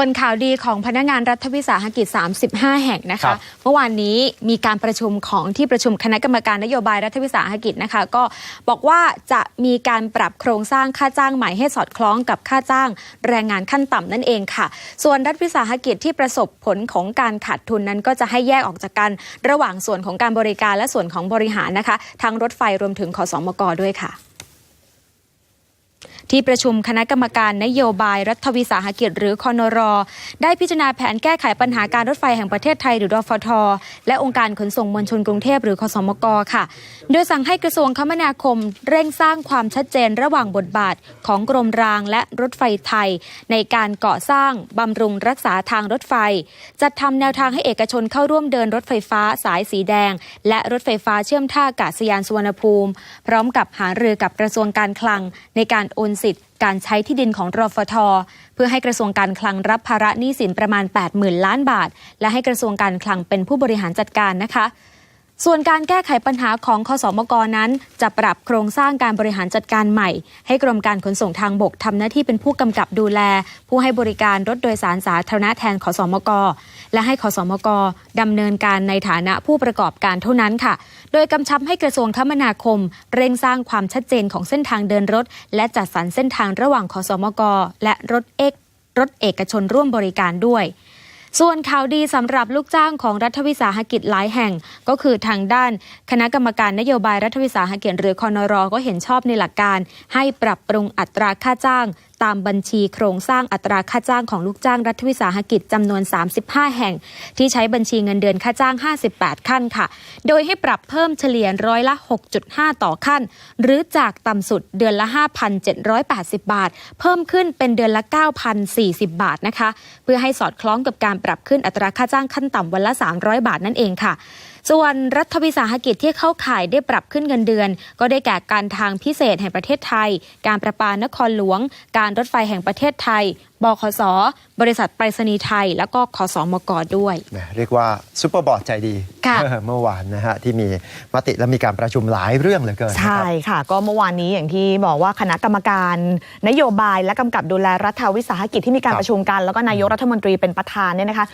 ส่วนข่าวดีของพนักงานรัฐวิสาหกิจ 35 แห่งนะครัคะ บ เมื่อวานนี้มีการประชุมของที่ประชุมคณะกรรมการนโยบายรัฐวิสาหกิจนะคะ ก็บอกว่าจะมีการปรับโครงสร้างค่าจ้างใหม่ให้สอดคล้องกับค่าจ้างแรงงานขั้นต่ำนั่นเองค่ะ ส่วนรัฐวิสาหกิจที่ประสบผลของการขาดทุนนั้นก็จะให้แยกออกจากกันระหว่างส่วนของการบริการและส่วนของบริหารนะคะทั้งรถไฟรวมถึงขอสมกด้วยค่ะ ที่ประชุมคณะกรรมการนโยบายรัฐวิสาหกิจหรือคอนรอ ได้พิจารณาแผนแก้ไขปัญหาการรถไฟแห่งประเทศไทยหรือรฟท และองค์การขนส่งมวลชนกรุงเทพหรือคสมกค่ะ โดยสั่งให้กระทรวงคมนาคมเร่งสร้างความชัดเจนระหว่างบทบาทของกรมรางและรถไฟไทย ในการก่อสร้างบำรุงรักษาทางรถไฟ จัดทำแนวทางให้เอกชนเข้าร่วมเดินรถไฟฟ้าสายสีแดง และรถไฟฟ้าเชื่อมท่าอากาศยานสุวรรณภูมิ พร้อมกับหารือกับกระทรวงการคลังในการโอนสิทธิ์การใช้ที่ดินของรฟท เพื่อให้กระทรวงการคลังรับภาระหนี้สินประมาณ 80,000 ล้านบาท และให้กระทรวงการคลังเป็นผู้บริหารจัดการนะคะ ส่วนการแก้ไขปัญหาของคสมกนั้น จะปรับโครงสร้างการบริหารจัดการใหม่ ให้กรมการขนส่งทางบกทำหน้าที่เป็นผู้กำกับดูแล ผู้ให้บริการรถโดยสารสาธารณะแทนขสมก และให้ขสมกดำเนินการในฐานะผู้ประกอบการเท่านั้นค่ะ โดยกำชับให้กระทรวงคมนาคม เร่งสร้างความชัดเจนของเส้นทางเดินรถ และจัดสรรเส้นทางระหว่างขสมกและรถเอกรถเอกชนร่วมบริการด้วย ส่วนข่าวดีสำหรับลูกจ้างของรัฐวิสาหกิจหลายแห่ง ก็คือทางด้าน คณะกรรมการนโยบายรัฐวิสาหกิจหรือคอนรก็เห็นชอบในหลักการ ให้ปรับปรุงอัตราค่าจ้าง ตามบัญชีโครงสร้างอัตราค่าจ้างของลูกจ้างรัฐวิสาหกิจจำนวน 35 แห่ง ที่ใช้บัญชีเงินเดือนค่าจ้าง 58 ขั้นค่ะ โดยให้ปรับเพิ่มเฉลี่ยร้อยละ 6.5 ต่อขั้น หรือจากต่ำสุดเดือนละ 5,780 บาท เพิ่มขึ้นเป็นเดือนละ 9,040 บาทนะคะ เพื่อให้สอดคล้องกับการปรับขึ้นอัตราค่าจ้างขั้นต่ำวันละ 300 บาทนั่นเองค่ะ ส่วนรัฐวิสาหกิจที่เข้าข่ายได้ปรับขึ้นเงินเดือน ก็ได้แก่การทางพิเศษแห่งประเทศไทย การประปานครหลวง การรถไฟแห่งประเทศไทยบขสบริษัทไปรษณีย์ไทย แล้วก็ขสมกด้วยแหมเรียกว่าซูเปอร์บอร์ดใจดีค่ะเออเมื่อวานนะฮะที่มีมติและมีการประชุมหลายเรื่องเหลือเกินนะครับใช่ค่ะ ก็เมื่อวานนี้อย่างที่บอกว่าคณะกรรมการ นโยบายและกำกับดูแลรัฐวิสาหกิจที่มีการครับประชุมกัน แล้วก็นายกรัฐมนตรีเป็นประธานเนี่ยนะคะ